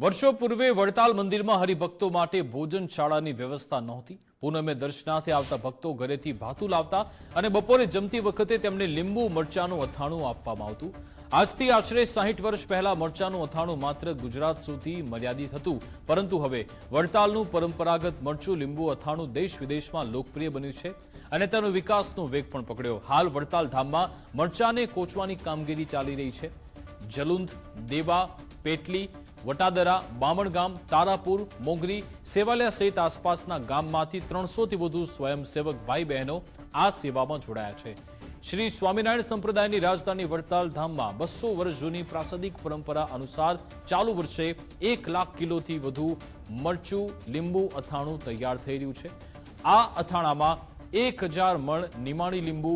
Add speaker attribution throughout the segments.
Speaker 1: વર્ષો પૂર્વે વડતાલ મંદિરમાં હરિભક્તો માટે ભોજન શાળાની વ્યવસ્થા નહોતી. પૂનમે દર્શનાર્થે આવતા ભક્તો ઘરેથી ભાતું લાવતા અને બપોરે જમતી વખતે તેમને લીંબુ, મરચાનું અથાણું આપવામાં આવતું. આજથી આશરે સાહીઠ વર્ષ પહેલા મરચાનું અથાણું માત્ર ગુજરાત સુધી મર્યાદિત હતું. પરંતુ હવે વડતાલનું પરંપરાગત મરચું, લીંબુ, અથાણું દેશ વિદેશમાં લોકપ્રિય બન્યું છે અને તેનો વિકાસનો વેગ પણ પકડ્યો. હાલ વડતાલ ધામમાં મરચાને કોચવાની કામગીરી ચાલી રહી છે. જલુંદ દેવા, પેટલી વટાદરા, બામણગામ, તારાપુર મોગરી સેવાલિયા સહિત આસપાસના ગામમાંથી ત્રણસોથી વધુ સ્વયંસેવક ભાઈ બહેનો આ સેવામાં જોડાયા છે. શ્રી સ્વામિનારાયણ સંપ્રદાયની રાજધાની વડતાલ ધામમાં બસો વર્ષ જૂની પ્રાસદિક પરંપરા અનુસાર ચાલુ વર્ષે એક લાખ કિલોથી વધુ મરચું, લીંબુ, અથાણું તૈયાર થઈ રહ્યું છે. આ અથાણામાં એક હજાર મણ નિમાણી લીંબુ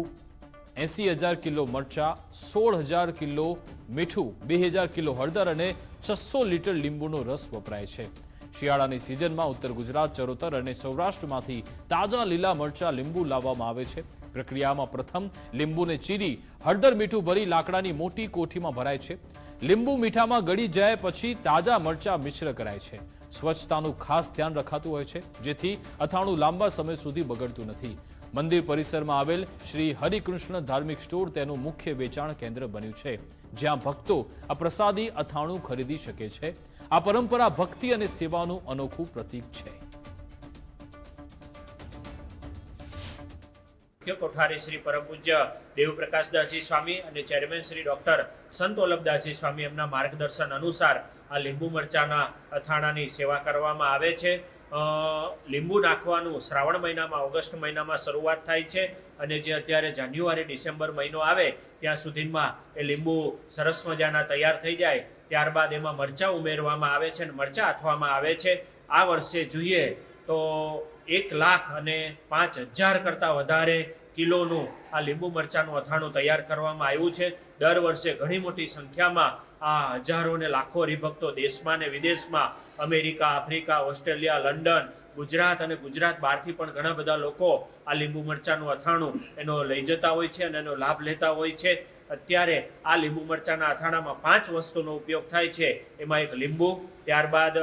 Speaker 1: એસી હજાર કિલો મરચા, સોળ હજાર કિલો મીઠું, બે હજાર કિલો હળદર અને છસો લીટર લીંબુનો રસ વપરાય છે. શિયાળાની સિઝનમાં ઉત્તર ગુજરાત, ચરોતર અને સૌરાષ્ટ્રમાંથી તાજા લીલા મરચા લીંબુ લાવવામાં આવે છે. પ્રક્રિયામાં પ્રથમ લીંબુને ચીરી, હળદર મીઠું ભરી લાકડાની મોટી કોઠીમાં ભરાય છે. લીંબુ મીઠામાં ગળી જાય પછી તાજા મરચા મિશ્ર કરાય છે. સ્વચ્છતાનું ખાસ ધ્યાન રખાતું હોય છે, જેથી અથાણું લાંબા સમય સુધી બગડતું નથી. મંદિર પરિસરમાં આવેલ શ્રી હરિકૃષ્ણ ધાર્મિક સ્ટોર તેનું મુખ્ય વેચાણ કેન્દ્ર બન્યું છે, જ્યાં ભક્તો આ પ્રસાદી અથાણું ખરીદી શકે છે. આ પરંપરા ભક્તિ અને સેવાનું અનોખું પ્રતીક છે.
Speaker 2: મુખ્ય કોઠારી શ્રી પરમ પૂજ્ય દેવપ્રકાશદાસજી સ્વામી અને ચેરમેન શ્રી ડોક્ટર સંત વલ્લભદાસજી સ્વામી એમના માર્ગદર્શન અનુસાર આ લીંબુ મરચાના અથાણાની સેવા કરવામાં આવે છે. લીંબુ નાખવાનું શ્રાવણ મહિનામાં, ઓગસ્ટ મહિનામાં શરૂઆત થાય છે અને જે અત્યારે જાન્યુઆરી, ડિસેમ્બર મહિનો આવે ત્યાં સુધીમાં એ લીંબુ સરસ મજાના તૈયાર થઈ જાય. ત્યારબાદ એમાં મરચાં ઉમેરવામાં આવે છે અને મરચાં આથવામાં આવે છે. આ વર્ષે જોઈએ તો એક લાખ અને પાંચ હજાર કરતાં વધારે કિલોનું આ લીંબુ મરચાંનું અથાણું તૈયાર કરવામાં આવ્યું છે. દર વર્ષે ઘણી મોટી સંખ્યામાં આ હજારો ને લાખો હરિભક્તો દેશમાં ને વિદેશમાં America, Africa, Australia, London, Gujarat અને ગુજરાત બહારથી પણ ઘણા બધા લોકો આ લીંબુ મરચાંનું અથાણું એનો લઈ જતા હોય છે અને એનો લાભ લેતા હોય છે. અત્યારે આ લીંબુ મરચાંના અથાણામાં પાંચ વસ્તુનો ઉપયોગ થાય છે. એમાં એક લીંબુ, ત્યારબાદ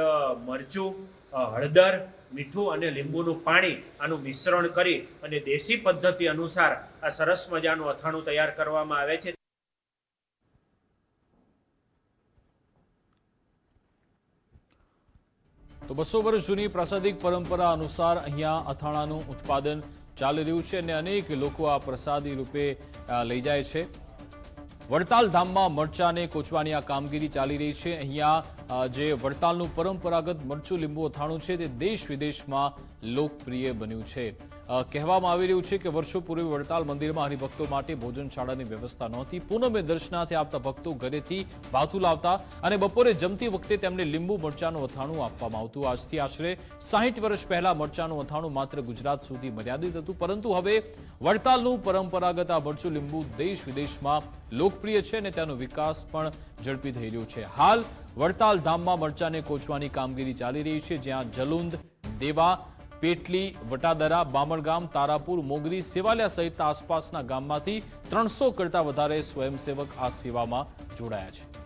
Speaker 2: મરચું હળદર, મીઠું અને લીંબુનું પાણી આનું મિશ્રણ કરી અને દેશી પદ્ધતિ અનુસાર આ સરસ મજાનું અથાણું તૈયાર કરવામાં આવે છે.
Speaker 1: તો બસો વર્ષ જૂની પ્રાસાદિક પરંપરા અનુસાર અહીંયા અથાણાનું ઉત્પાદન ચાલી રહ્યું છે અને અનેક લોકો આ પ્રસાદી રૂપે લઈ જાય છે. વડતાલ ધામમાં મરચાને કોચવાની આ કામગીરી ચાલી રહી છે. અહીંયા જે વડતાલનું પરંપરાગત મરચું લીંબુ અથાણું છે તે દેશ વિદેશમાં લોકપ્રિય બન્યું છે. કહેવામાં આવી રહ્યું છે કે વર્ષો પૂર્વે વડતાલ મંદિરમાં હરિભક્તો માટે ભોજનશાળાની વ્યવસ્થા નહોતી. પૂનમે દર્શનાર્થે આવતા ભક્તો ઘરેથી ભાથું લાવતા અને બપોરે જમતી વખતે તેમને લીંબુ, મરચાનું અથાણું આપવામાં આવતું. આજથી આશરે સાહીઠ વર્ષ પહેલા મરચાનું અથાણું માત્ર ગુજરાત સુધી મર્યાદિત હતું. પરંતુ હવે વડતાલનું પરંપરાગત આ મરચું લીંબુ દેશ વિદેશમાં લોકપ્રિય છે અને તેનો વિકાસ પણ ઝડપી થઈ રહ્યો છે. હાલ વડતાલ ધામમાં મરચાને કોચવાની કામગીરી ચાલી રહી છે, જ્યાં જલુંદ, દેવા પેટલી, વટાદરા, બામણગામ, તારાપુર, મોગરી, સેવાલિયા સહિત આસપાસના ગામમાંથી ત્રણસો કરતા વધારે સ્વયંસેવક આ સેવામાં જોડાયા છે.